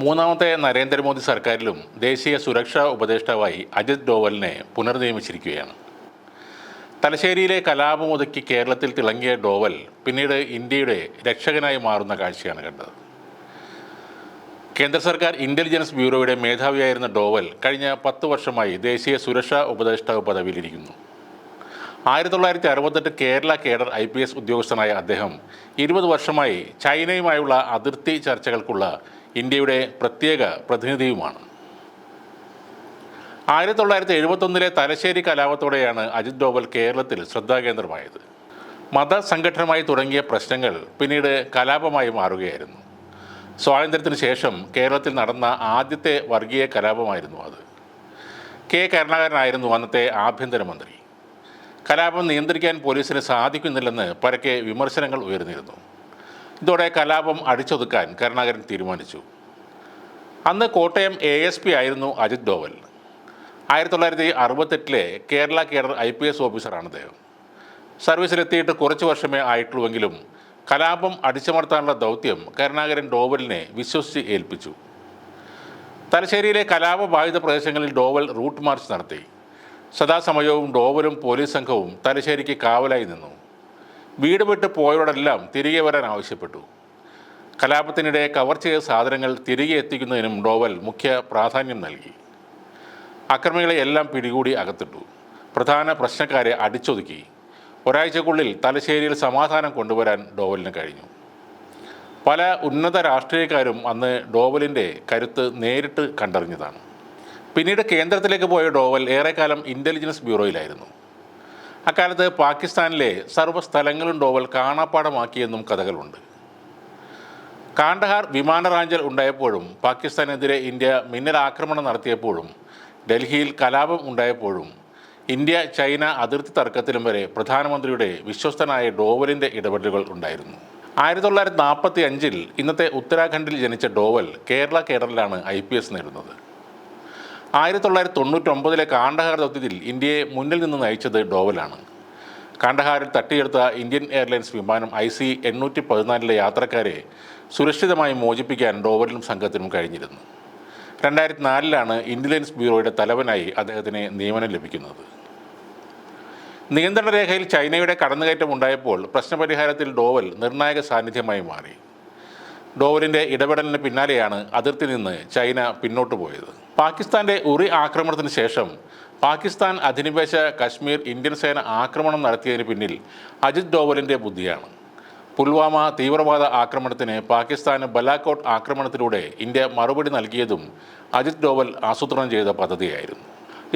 മൂന്നാമത്തെ നരേന്ദ്രമോദി സർക്കാരിലും ദേശീയ സുരക്ഷാ ഉപദേഷ്ടാവായി അജിത് ഡോവലിനെ പുനർനിയമിച്ചിരിക്കുകയാണ്. തലശ്ശേരിയിലെ കലാപമൊതുക്കി കേരളത്തിൽ തിളങ്ങിയ ഡോവൽ പിന്നീട് ഇന്ത്യയുടെ രക്ഷകനായി മാറുന്ന കാഴ്ചയാണ് കണ്ടത്. കേന്ദ്ര സർക്കാർ ഇന്റലിജൻസ് ബ്യൂറോയുടെ മേധാവിയായിരുന്ന ഡോവൽ കഴിഞ്ഞ പത്ത് വർഷമായി ദേശീയ സുരക്ഷാ ഉപദേഷ്ടാവ് പദവിയിലിരിക്കുന്നു. ആയിരത്തി തൊള്ളായിരത്തി അറുപത്തെട്ട് Kerala cadre I P S ഉദ്യോഗസ്ഥനായ അദ്ദേഹം ഇരുപത് വർഷമായി ചൈനയുമായുള്ള അതിർത്തി ചർച്ചകൾക്കുള്ള ഇന്ത്യയുടെ പ്രത്യേക പ്രതിനിധിയുമാണ്. ആയിരത്തി തൊള്ളായിരത്തി എഴുപത്തൊന്നിലെ തലശ്ശേരി കലാപത്തോടെയാണ് അജിത് ഡോവൽ കേരളത്തിൽ ശ്രദ്ധാകേന്ദ്രമായത്. മതസംഘടനമായി തുടങ്ങിയ പ്രശ്നങ്ങൾ പിന്നീട് കലാപമായി മാറുകയായിരുന്നു. സ്വാതന്ത്ര്യത്തിന് ശേഷം കേരളത്തിൽ നടന്ന ആദ്യത്തെ വർഗീയ കലാപമായിരുന്നു അത്. കെ കരുണാകരനായിരുന്നു അന്നത്തെ ആഭ്യന്തരമന്ത്രി കലാപം നിയന്ത്രിക്കാൻ പോലീസിന് സാധിക്കുന്നില്ലെന്ന് പരക്കെ വിമർശനങ്ങൾ ഉയർന്നിരുന്നു. ഇതോടെ കലാപം അടിച്ചൊതുക്കാൻ കരുണാകരൻ തീരുമാനിച്ചു. അന്ന് കോട്ടയം എ എസ് പി ആയിരുന്നു അജിത് ഡോവൽ. ആയിരത്തി തൊള്ളായിരത്തി അറുപത്തെട്ടിലെ Kerala cadre I P S ഓഫീസറാണ് അദ്ദേഹം. സർവീസിലെത്തിയിട്ട് കുറച്ച് വർഷമേ ആയിട്ടുള്ളൂവെങ്കിലും കലാപം അടിച്ചമർത്താനുള്ള ദൗത്യം കരുണാകരൻ ഡോവലിനെ വിശ്വസിച്ച് ഏൽപ്പിച്ചു. തലശ്ശേരിയിലെ കലാപബാധിത പ്രദേശങ്ങളിൽ ഡോവൽ റൂട്ട് മാർച്ച് നടത്തി. സദാസമയവും ഡോവലും പോലീസ് സംഘവും തലശ്ശേരിക്ക് കാവലായി നിന്നു. വീട് വിട്ട് പോയവരോടെല്ലാം തിരികെ വരാൻ ആവശ്യപ്പെട്ടു. കലാപത്തിനിടെ കവർ ചെയ്ത സാധനങ്ങൾ തിരികെ എത്തിക്കുന്നതിനും ഡോവൽ മുഖ്യ പ്രാധാന്യം നൽകി. അക്രമികളെ എല്ലാം പിടികൂടി അകത്തിട്ടു. പ്രധാന പ്രശ്നക്കാരെ അടിച്ചൊതുക്കി. ഒരാഴ്ചക്കുള്ളിൽ തലശ്ശേരിയിൽ സമാധാനം കൊണ്ടുവരാൻ ഡോവലിന് കഴിഞ്ഞു. പല ഉന്നത രാഷ്ട്രീയക്കാരും അന്ന് ഡോവലിന്റെ കരുത്ത് നേരിട്ട് കണ്ടറിഞ്ഞതാണ്. പിന്നീട് കേന്ദ്രത്തിലേക്ക് പോയ ഡോവൽ ഏറെക്കാലം ഇന്റലിജൻസ് ബ്യൂറോയിലായിരുന്നു. അക്കാലത്ത് പാകിസ്ഥാനിലെ സർവ സ്ഥലങ്ങളും ഡോവൽ കാണാപ്പാടമാക്കിയെന്നും കഥകളുണ്ട്. കാണ്ഡഹാർ വിമാനറാഞ്ചൽ ഉണ്ടായപ്പോഴും പാകിസ്ഥാനെതിരെ ഇന്ത്യ മിന്നൽ ആക്രമണം നടത്തിയപ്പോഴും ഡൽഹിയിൽ കലാപം ഉണ്ടായപ്പോഴും ഇന്ത്യ ചൈന അതിർത്തി തർക്കത്തിലും വരെ പ്രധാനമന്ത്രിയുടെ വിശ്വസ്തനായ ഡോവലിന്റെ ഇടപെടലുകൾ ഉണ്ടായിരുന്നു. ആയിരത്തി തൊള്ളായിരത്തി നാൽപ്പത്തി അഞ്ചിൽ ഇന്നത്തെ ഉത്തരാഖണ്ഡിൽ ജനിച്ച ഡോവൽ കേരള കേഡറിലാണ് ഐ പി എസ് നേടുന്നത്. ആയിരത്തി തൊള്ളായിരത്തി തൊണ്ണൂറ്റൊമ്പതിലെ കാണ്ഡഹാർ ദൗത്യത്തിൽ ഇന്ത്യയെ മുന്നിൽ നിന്ന് നയിച്ചത് ഡോവലാണ്. കാണ്ഡഹാറിൽ തട്ടിയെടുത്ത ഇന്ത്യൻ എയർലൈൻസ് വിമാനം ഐ സി എണ്ണൂറ്റി പതിനാലിലെ യാത്രക്കാരെ സുരക്ഷിതമായി മോചിപ്പിക്കാൻ ഡോവലിനും സംഘത്തിനും കഴിഞ്ഞിരുന്നു. രണ്ടായിരത്തി നാലിലാണ് ഇന്റലിജൻസ് ബ്യൂറോയുടെ തലവനായി അദ്ദേഹത്തിന് നിയമനം ലഭിക്കുന്നത്. നിയന്ത്രണ രേഖയിൽ ചൈനയുടെ കടന്നുകയറ്റം ഉണ്ടായപ്പോൾ പ്രശ്നപരിഹാരത്തിൽ ഡോവൽ നിർണായക സാന്നിധ്യമായി മാറി. ഡോവലിന്റെ ഇടപെടലിന് പിന്നാലെയാണ് അതിർത്തി നിന്ന് ചൈന പിന്നോട്ട് പോയത്. പാകിസ്ഥാന്റെ ഉറി ആക്രമണത്തിന് ശേഷം പാകിസ്ഥാൻ അധിനിവേശ കശ്മീർ ഇന്ത്യൻ സേന ആക്രമണം നടത്തിയതിന് പിന്നിൽ അജിത് ഡോവലിന്റെ ബുദ്ധിയാണ്. പുൽവാമ തീവ്രവാദ ആക്രമണത്തിന് പാകിസ്ഥാന് ബലാക്കോട്ട് ആക്രമണത്തിലൂടെ ഇന്ത്യ മറുപടി നൽകിയതും അജിത് ഡോവൽ ആസൂത്രണം ചെയ്ത പദ്ധതിയായിരുന്നു.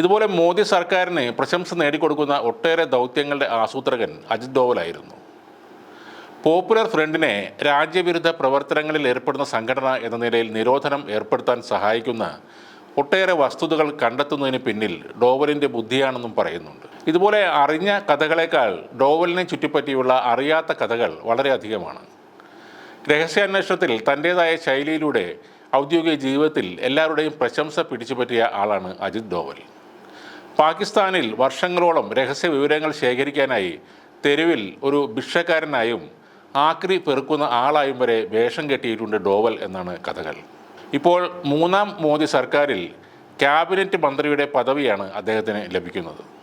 ഇതുപോലെ മോദി സർക്കാരിന് പ്രശംസ നേടിക്കൊടുക്കുന്ന ഒട്ടേറെ ദൗത്യങ്ങളുടെ ആസൂത്രകൻ അജിത് ഡോവലായിരുന്നു പോപ്പുലർ ഫ്രണ്ടിനെ രാജ്യവിരുദ്ധ പ്രവർത്തനങ്ങളിൽ ഏർപ്പെടുന്ന സംഘടന എന്ന നിലയിൽ നിരോധനം ഏർപ്പെടുത്താൻ സഹായിക്കുന്ന ഒട്ടേറെ വസ്തുതകൾ കണ്ടെത്തുന്നതിന് പിന്നിൽ ഡോവലിന്റെ ബുദ്ധിയാണെന്നും പറയുന്നുണ്ട്. ഇതുപോലെ അറിഞ്ഞ കഥകളേക്കാൾ ഡോവലിനെ ചുറ്റിപ്പറ്റിയുള്ള അറിയാത്ത കഥകൾ വളരെയധികമാണ് രഹസ്യാന്വേഷണത്തിൽ തന്റേതായ ശൈലിയിലൂടെ ഔദ്യോഗിക ജീവിതത്തിൽ എല്ലാവരുടെയും പ്രശംസ പിടിച്ചുപറ്റിയ ആളാണ് അജിത് ഡോവൽ. പാകിസ്ഥാനിൽ വർഷങ്ങളോളം രഹസ്യ വിവരങ്ങൾ ശേഖരിക്കാനായി തെരുവിൽ ഒരു ഭിക്ഷക്കാരനായും ആക്രി പെറുക്കുന്ന ആളായും വരെ വേഷം കെട്ടിയിട്ടുണ്ട് ഡോവൽ എന്നാണ് കഥകൾ. ഇപ്പോൾ മൂന്നാം മോദി സർക്കാരിൽ ക്യാബിനറ്റ് മന്ത്രിയുടെ പദവിയാണ് അദ്ദേഹത്തിന് ലഭിക്കുന്നത്.